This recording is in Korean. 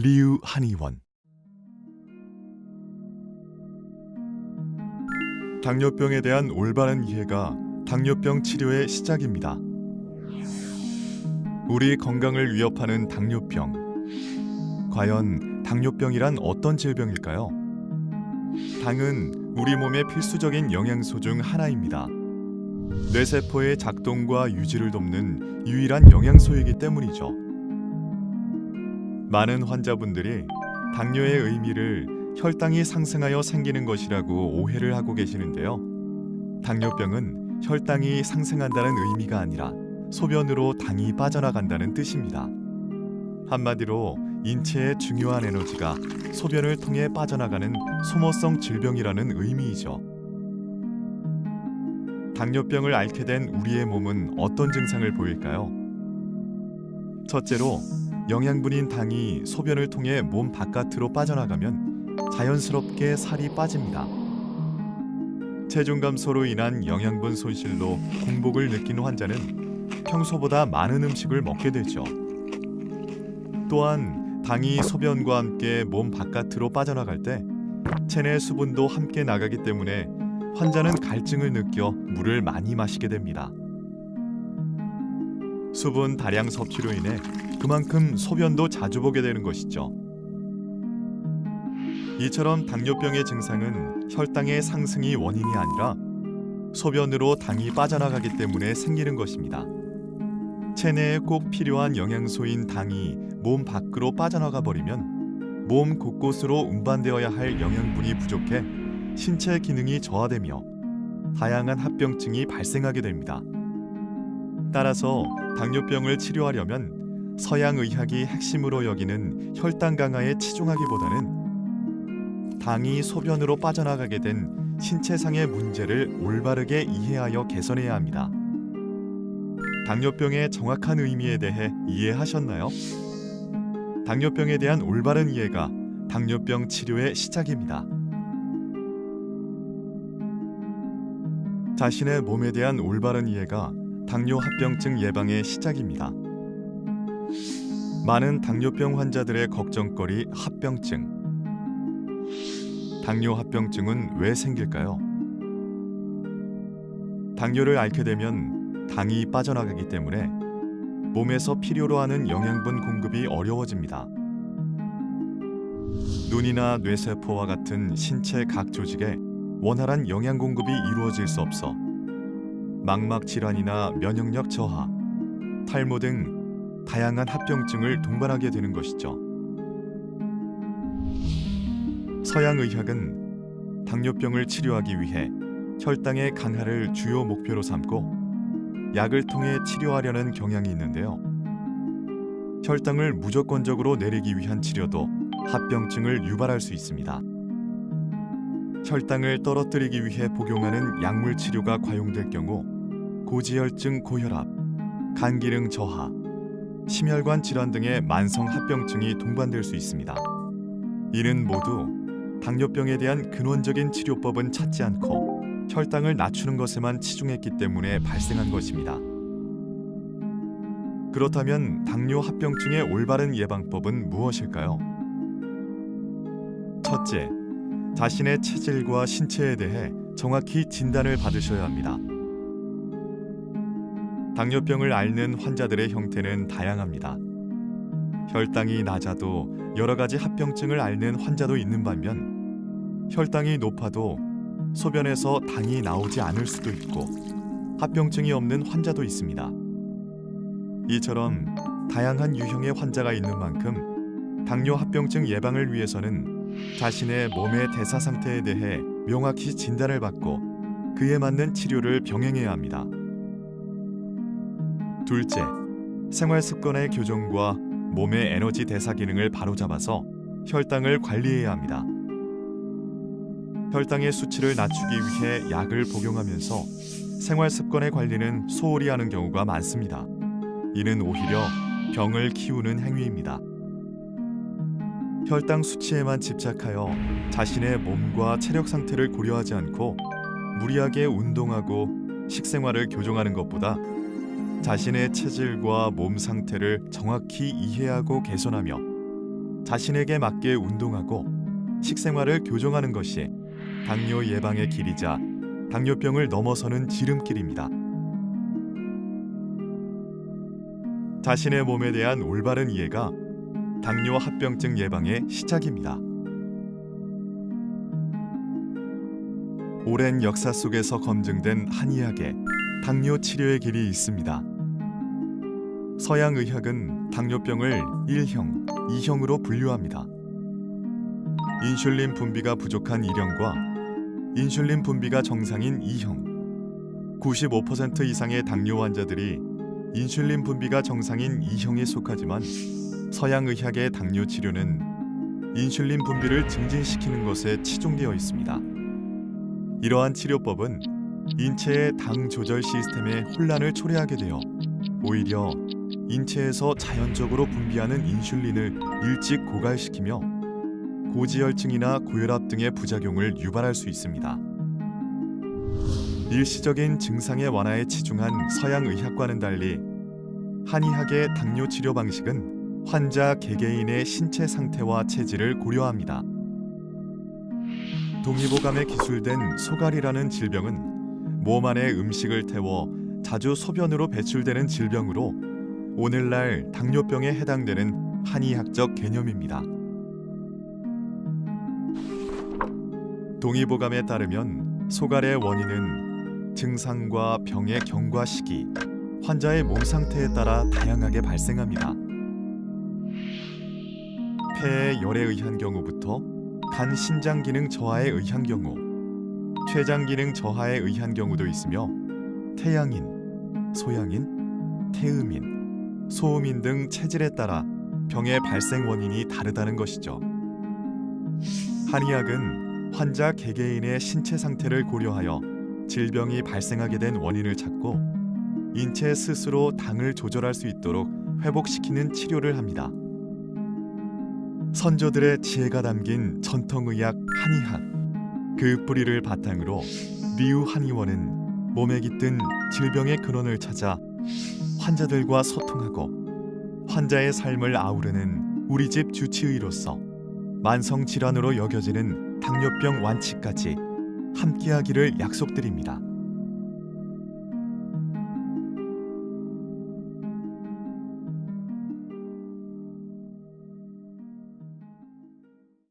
리우 한의원 당뇨병에 대한 올바른 이해가 당뇨병 치료의 시작입니다. 우리 건강을 위협하는 당뇨병. 과연 당뇨병이란 어떤 질병일까요? 당은 우리 몸의 필수적인 영양소 중 하나입니다. 뇌세포의 작동과 유지를 돕는 유일한 영양소이기 때문이죠. 많은 환자분들이 당뇨의 의미를 혈당이 상승하여 생기는 것이라고 오해를 하고 계시는데요. 당뇨병은 혈당이 상승한다는 의미가 아니라 소변으로 당이 빠져나간다는 뜻입니다. 한마디로 인체의 중요한 에너지가 소변을 통해 빠져나가는 소모성 질병이라는 의미이죠. 당뇨병을 앓게 된 우리의 몸은 어떤 증상을 보일까요? 첫째로 영양분인 당이 소변을 통해 몸 바깥으로 빠져나가면 자연스럽게 살이 빠집니다. 체중 감소로 인한 영양분 손실로 공복을 느낀 환자는 평소보다 많은 음식을 먹게 되죠. 또한 당이 소변과 함께 몸 바깥으로 빠져나갈 때 체내 수분도 함께 나가기 때문에 환자는 갈증을 느껴 물을 많이 마시게 됩니다. 수분 다량 섭취로 인해 그만큼 소변도 자주 보게 되는 것이죠. 이처럼 당뇨병의 증상은 혈당의 상승이 원인이 아니라 소변으로 당이 빠져나가기 때문에 생기는 것입니다. 체내에 꼭 필요한 영양소인 당이 몸 밖으로 빠져나가 버리면 몸 곳곳으로 운반되어야 할 영양분이 부족해 신체 기능이 저하되며 다양한 합병증이 발생하게 됩니다. 따라서 당뇨병을 치료하려면 서양 의학이 핵심으로 여기는 혈당 강화에 치중하기보다는 당이 소변으로 빠져나가게 된 신체상의 문제를 올바르게 이해하여 개선해야 합니다. 당뇨병의 정확한 의미에 대해 이해하셨나요? 당뇨병에 대한 올바른 이해가 당뇨병 치료의 시작입니다. 자신의 몸에 대한 올바른 이해가 당뇨 합병증 예방의 시작입니다. 많은 당뇨병 환자들의 걱정거리 합병증. 당뇨 합병증은 왜 생길까요? 당뇨를 앓게 되면 당이 빠져나가기 때문에 몸에서 필요로 하는 영양분 공급이 어려워집니다. 눈이나 뇌세포와 같은 신체 각 조직에 원활한 영양 공급이 이루어질 수 없어 망막 질환이나 면역력 저하, 탈모 등 다양한 합병증을 동반하게 되는 것이죠. 서양 의학은 당뇨병을 치료하기 위해 혈당의 강화를 주요 목표로 삼고 약을 통해 치료하려는 경향이 있는데요. 혈당을 무조건적으로 내리기 위한 치료도 합병증을 유발할 수 있습니다. 혈당을 떨어뜨리기 위해 복용하는 약물 치료가 과용될 경우 고지혈증 고혈압, 간 기능 저하, 심혈관 질환 등의 만성 합병증이 동반될 수 있습니다. 이는 모두 당뇨병에 대한 근원적인 치료법은 찾지 않고 혈당을 낮추는 것에만 치중했기 때문에 발생한 것입니다. 그렇다면 당뇨 합병증의 올바른 예방법은 무엇일까요? 첫째, 자신의 체질과 신체에 대해 정확히 진단을 받으셔야 합니다. 당뇨병을 앓는 환자들의 형태는 다양합니다. 혈당이 낮아도 여러 가지 합병증을 앓는 환자도 있는 반면 혈당이 높아도 소변에서 당이 나오지 않을 수도 있고 합병증이 없는 환자도 있습니다. 이처럼 다양한 유형의 환자가 있는 만큼 당뇨 합병증 예방을 위해서는 자신의 몸의 대사 상태에 대해 명확히 진단을 받고 그에 맞는 치료를 병행해야 합니다. 둘째, 생활 습관의 교정과 몸의 에너지 대사 기능을 바로잡아서 혈당을 관리해야 합니다. 혈당의 수치를 낮추기 위해 약을 복용하면서 생활 습관의 관리는 소홀히 하는 경우가 많습니다. 이는 오히려 병을 키우는 행위입니다. 혈당 수치에만 집착하여 자신의 몸과 체력 상태를 고려하지 않고 무리하게 운동하고 식생활을 교정하는 것보다 자신의 체질과 몸 상태를 정확히 이해하고 개선하며 자신에게 맞게 운동하고 식생활을 교정하는 것이 당뇨 예방의 길이자 당뇨병을 넘어서는 지름길입니다. 자신의 몸에 대한 올바른 이해가 당뇨 합병증 예방의 시작입니다. 오랜 역사 속에서 검증된 한의학에 당뇨 치료의 길이 있습니다. 서양 의학은 당뇨병을 1형, 2형으로 분류합니다. 인슐린 분비가 부족한 1형과 인슐린 분비가 정상인 2형. 95% 이상의 당뇨 환자들이 인슐린 분비가 정상인 2형에 속하지만 서양 의학의 당뇨 치료는 인슐린 분비를 증진시키는 것에 치중되어 있습니다. 이러한 치료법은 인체의 당 조절 시스템의 혼란을 초래하게 되어 오히려 인체에서 자연적으로 분비하는 인슐린을 일찍 고갈시키며 고지혈증이나 고혈압 등의 부작용을 유발할 수 있습니다. 일시적인 증상의 완화에 치중한 서양 의학과는 달리 한의학의 당뇨 치료 방식은 환자 개개인의 신체 상태와 체질을 고려합니다. 동의보감에 기술된 소갈이라는 질병은 몸 안에 음식을 태워 자주 소변으로 배출되는 질병으로 오늘날 당뇨병에 해당되는 한의학적 개념입니다. 동의보감에 따르면 소갈의 원인은 증상과 병의 경과 시기, 환자의 몸 상태에 따라 다양하게 발생합니다. 폐의 열에 의한 경우부터 간 신장 기능 저하에 의한 경우, 췌장 기능 저하에 의한 경우도 있으며 태양인, 소양인, 태음인, 소음인 등 체질에 따라 병의 발생 원인이 다르다는 것이죠. 한의학은 환자 개개인의 신체 상태를 고려하여 질병이 발생하게 된 원인을 찾고 인체 스스로 당을 조절할 수 있도록 회복시키는 치료를 합니다. 선조들의 지혜가 담긴 전통의학 한의학 그 뿌리를 바탕으로 리우 한의원은 몸에 깃든 질병의 근원을 찾아 환자들과 소통하고 환자의 삶을 아우르는 우리 집 주치의로서 만성 질환으로 여겨지는 당뇨병 완치까지 함께하기를 약속드립니다.